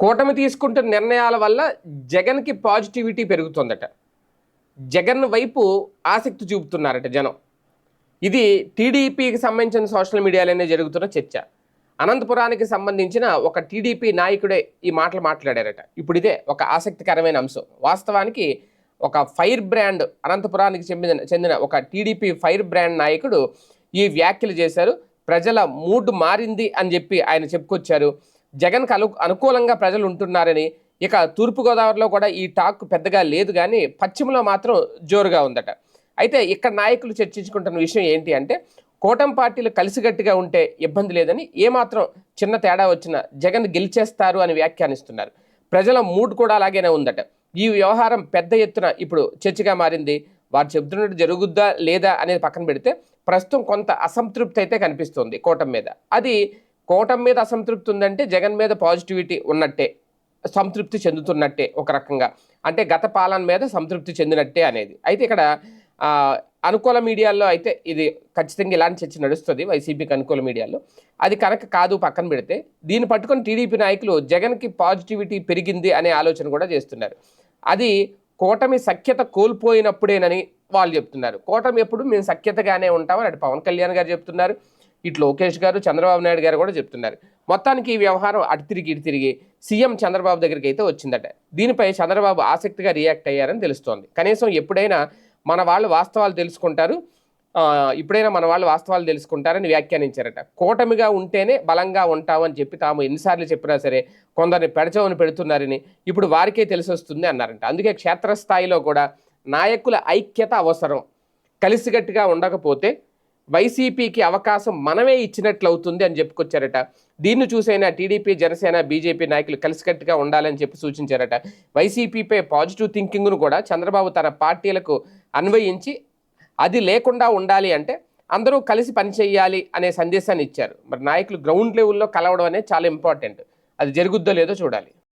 కూటమి తీసుకుంటున్న నిర్ణయాల వల్ల జగన్కి పాజిటివిటీ పెరుగుతుందట. జగన్ వైపు ఆసక్తి చూపుతున్నారట జనం. ఇది టీడీపీకి సంబంధించిన సోషల్ మీడియాలోనే జరుగుతున్న చర్చ. అనంతపురానికి సంబంధించిన ఒక టీడీపీ నాయకుడే ఈ మాటలు మాట్లాడారట. ఇప్పుడు ఇదే ఒక ఆసక్తికరమైన అంశం. వాస్తవానికి ఒక ఫైర్ బ్రాండ్ అనంతపురానికి చెందిన చెందిన ఒక టీడీపీ ఫైర్ బ్రాండ్ నాయకుడు ఈ వ్యాఖ్యలు చేశారు. ప్రజల మూడ్ మారింది అని చెప్పి ఆయన చెప్పుకొచ్చారు. జగన్ అను అనుకూలంగా ప్రజలు ఉంటున్నారని ఇక తూర్పుగోదావరిలో కూడా ఈ టాక్ పెద్దగా లేదు కానీ పశ్చిమలో మాత్రం జోరుగా ఉందట. అయితే ఇక్కడ నాయకులు చర్చించుకుంటున్న విషయం ఏంటి అంటే కూటమి పార్టీలు కలిసిగట్టుగా ఉంటే ఇబ్బంది లేదని ఏమాత్రం చిన్న తేడా వచ్చినా జగన్ గెలిచేస్తారు అని వ్యాఖ్యానిస్తున్నారు. ప్రజల మూడ్ కూడా అలాగేనే ఉందట. ఈ వ్యవహారం పెద్ద ఎత్తున ఇప్పుడు చర్చగా మారింది. వారు చెబుతున్నట్టు జరుగుద్దా లేదా అనేది పక్కన పెడితే ప్రస్తుతం కొంత అసంతృప్తి అయితే కనిపిస్తుంది కూటమి మీద. అది కూటమి మీద అసంతృప్తి ఉందంటే జగన్ మీద పాజిటివిటీ ఉన్నట్టే సంతృప్తి చెందుతున్నట్టే ఒక రకంగా. అంటే గత పాలన మీద సంతృప్తి చెందినట్టే అనేది. అయితే ఇక్కడ అనుకూల మీడియాల్లో అయితే ఇది ఖచ్చితంగా ఇలాంటి చర్చ నడుస్తుంది వైసీపీకి అనుకూల మీడియాలో అది కనుక కాదు పక్కన పెడితే దీన్ని పట్టుకొని టీడీపీ నాయకులు జగన్కి పాజిటివిటీ పెరిగింది అనే ఆలోచన కూడా చేస్తున్నారు. అది కూటమి సఖ్యత కోల్పోయినప్పుడేనని వాళ్ళు చెప్తున్నారు. కూటమి ఎప్పుడు మేము సఖ్యతగానే ఉంటామని అటు పవన్ కళ్యాణ్ గారు చెప్తున్నారు. ఇటు లోకేష్ గారు చంద్రబాబు నాయుడు గారు కూడా చెప్తున్నారు. మొత్తానికి ఈ వ్యవహారం అటు తిరిగి ఇటు తిరిగి సీఎం చంద్రబాబు దగ్గరికి అయితే వచ్చిందట. దీనిపై చంద్రబాబు ఆసక్తిగా రియాక్ట్ అయ్యారని తెలుస్తోంది. కనీసం ఎప్పుడైనా మన వాళ్ళు వాస్తవాలు తెలుసుకుంటారు. ఇప్పుడైనా మన వాళ్ళు వాస్తవాలు తెలుసుకుంటారని వ్యాఖ్యానించారట. కూటమిగా ఉంటేనే బలంగా ఉంటామని చెప్పి తాము ఎన్నిసార్లు చెప్పినా సరే కొందరిని పెడచవని పెడుతున్నారని ఇప్పుడు వారికే తెలిసి వస్తుంది అన్నారంట. అందుకే క్షేత్రస్థాయిలో కూడా నాయకుల ఐక్యత అవసరం. కలిసికట్టుగా ఉండకపోతే వైసీపీకి అవకాశం మనమే ఇచ్చినట్లు అవుతుంది అని చెప్పుకొచ్చారట. దీన్ని చూసైనా టీడీపీ జనసేన బీజేపీ నాయకులు కలిసికట్టుగా ఉండాలని చెప్పి సూచించారట. వైసీపీపై పాజిటివ్ థింకింగ్ను కూడా చంద్రబాబు తన పార్టీలకు అన్వయించి అది లేకుండా ఉండాలి అంటే అందరూ కలిసి పనిచేయాలి అనే సందేశాన్ని ఇచ్చారు. మరి నాయకులు గ్రౌండ్ లెవెల్లో కలవడం అనేది చాలా ఇంపార్టెంట్. అది జరుగుద్దో లేదో చూడాలి.